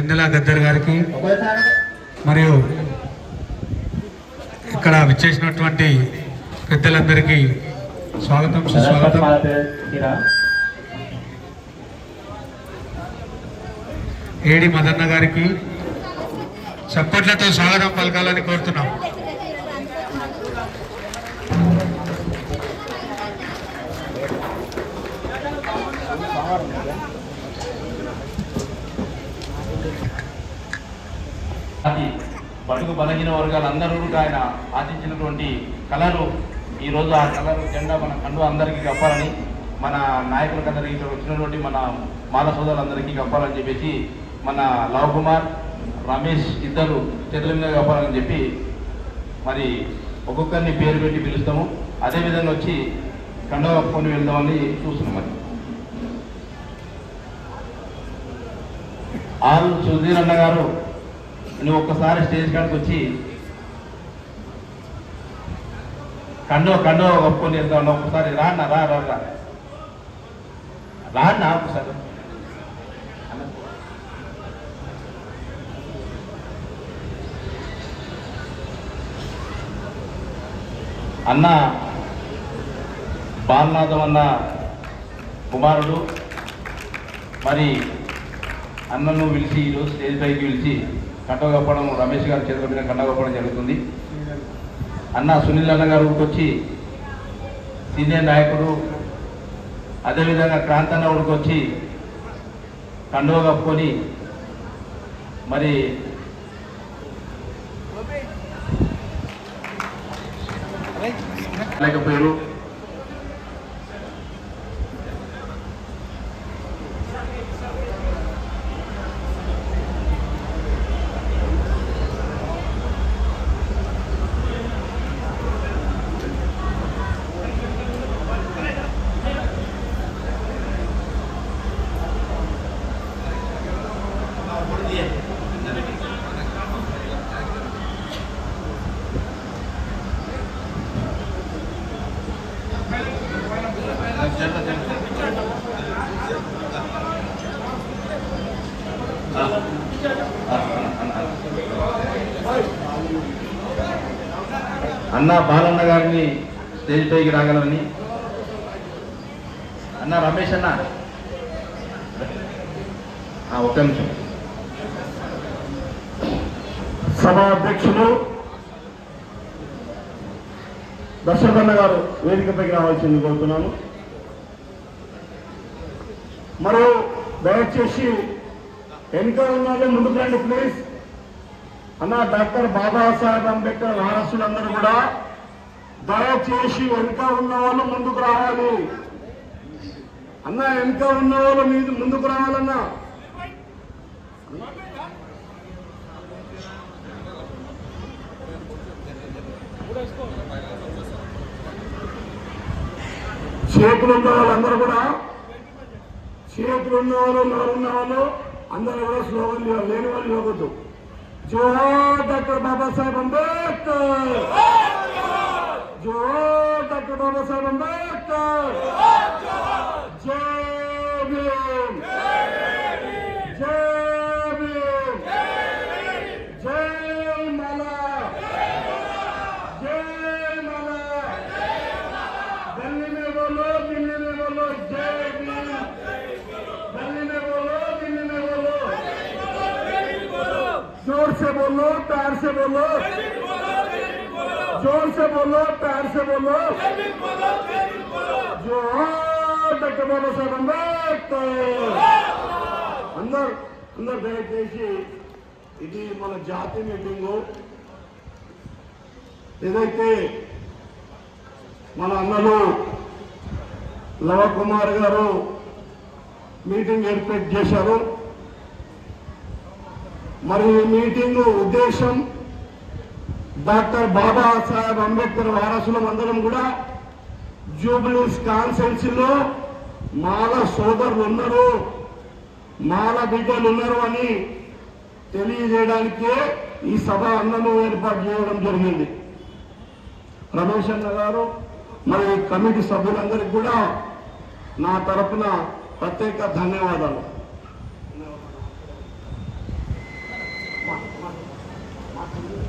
వెన్నెల గద్దర్ గారికి మరియు ఇక్కడ విచ్చేసినటువంటి పెద్దలందరికీ స్వాగతం సుస్వాగతం. ఏడి మదన్న గారికి చప్పట్లతో స్వాగతం పలకాలని కోరుతున్నాం. బడుగు బలహీన వర్గాలందరూ కూడా ఆయన ఆశించినటువంటి కళలు ఈరోజు ఆ కళలు జెండా మన కండు అందరికీ కప్పాలని మన నాయకుల కథ ఇక్కడ వచ్చినటువంటి మన మాల సోదరులందరికీ కప్పాలని చెప్పేసి మన లవ్ కుమార్ రమేష్ ఇద్దరు చేతుల మీద కప్పాలని చెప్పి మరి ఒక్కొక్కరిని పేరు పెట్టి పిలుస్తాము. అదేవిధంగా వచ్చి కండ కప్పుకొని వెళ్దామని చూస్తున్నాం మరి. ఆరు సుధీర్ అన్న గారు నువ్వు ఒక్కసారి స్టేజ్ కాడికి వచ్చి కండో కండో కప్పుకొని వెళ్తా ఒక్కసారి రాన్న రా రా రా. రా ఒకసారి అన్న బాలనాథం అన్న కుమారుడు. మరి అన్నను పిలిచి ఈరోజు స్టేజ్ పైకి పిలిచి కట్టగప్పడం రమేష్ గారి చేతుల మీద కట్టగప్పడం జరుగుతుంది. అన్న సునీల్ అన్న గారు వచ్చి సీనియర్ నాయకుడు అదేవిధంగా క్రాంతన్న ఊరికి వచ్చి కండువ కప్పుకొని మరి లేకపోయారు అన్న బాలన్న గారిని స్టేజ్ పైకి రాగలరని అన్న రమేష్ అన్న. ఆ, ఒక్క నిమిషం. సభా అధ్యక్షులు దశరథన్న గారు వేదికపైకి రావాల్సింది కోరుతున్నాను. మరో దయచేసి వెనుక ఉన్న ముందుకు రండి ప్లీజ్ అన్న డాక్టర్ బాబాసాహెబ్ అంబేద్కర్ వారసులందరూ కూడా దయచేసి వెనుక ఉన్న వాళ్ళు ముందుకు రావాలి. అన్న వెనుక ఉన్న వాళ్ళు మీద ముందుకు రావాలన్నా. చేతులు ఉన్న వాళ్ళందరూ కూడా చేతులు ఉన్న వాళ్ళు నోరు ఉన్న వాళ్ళు అందరూ కూడా స్లోగన్ లేని వాళ్ళు ఇవ్వకూడదు. జోహార్ డాక్టర్ బాబాసాహెబ్ అంబేద్కర్ జోహార్ డాక్టర్ బాబాసాహెబ్ అంబేద్కర్ జై భీమ్ జై जोर से बोलो प्यार से बोलो जोर से बोलो प्यार से बोलो जोहार डॉक्टर बाबा साहब అంబేద్కర్ అందరు అందరు దయచేసి ఇది మన జాతి మీటింగు ఏదైతే మన అన్నలు లవ కుమార్ గారు మీటింగ్ ఏర్పాటు చేశారు మరి ఈ మీటింగ్ ఉద్దేశం డాక్టర్ బాబా సాహెబ్ అంబేద్కర్ వారసులం అందరం కూడా జూబ్లీస్ కాన్సెన్సీలో మాల సోదరులు ఉన్నారు. మాల బిడ్డలు ఉన్నారు అని తెలియజేయడానికే ఈ సభ అన్నము ఏర్పాటు చేయడం జరిగింది. రమేష్ అన్న గారు మరి కమిటీ సభ్యులందరికీ కూడా నా తరపున ప్రత్యేక ధన్యవాదాలు.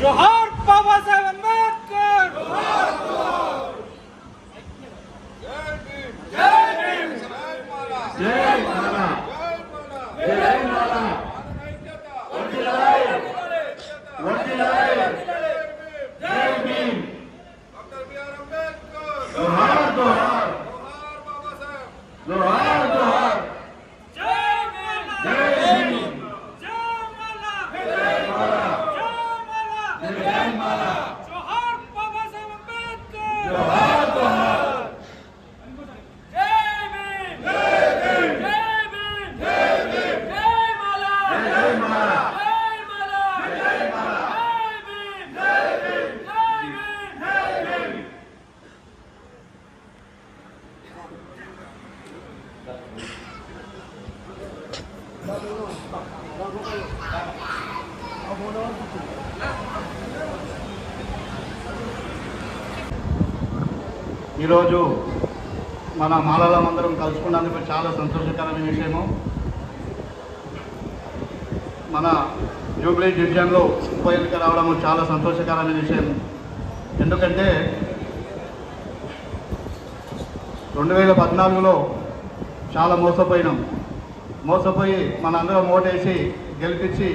Johar Baba Zeynep Merkel! Johar! All right. ఈరోజు మన మాలలమందరం కలుసుకున్నందుకు చాలా సంతోషకరమైన విషయము. మన జూబ్లీ డివిజన్లో ఉప ఎన్నిక రావడం చాలా సంతోషకరమైన విషయం. ఎందుకంటే రెండు వేల పద్నాలుగులో చాలా మోసపోయినాం. మోసపోయి మనందరం ఓటేసి గెలిపించి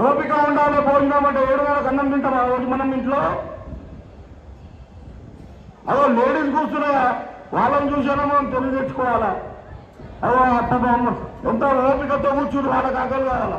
ఓపిక ఉండాలి భోజనం అంటే ఏడు వేలకు అన్నం తింటాం ఆ రోజు మనం ఇంట్లో? అదో లేడీస్ కూర్చున్నా వాళ్ళని చూసానో మనం తెలివి తెచ్చుకోవాలా? అదో అప్ప ఎంత ఓపికతో కూర్చుని వాళ్ళకి అక్కలు కావాలా?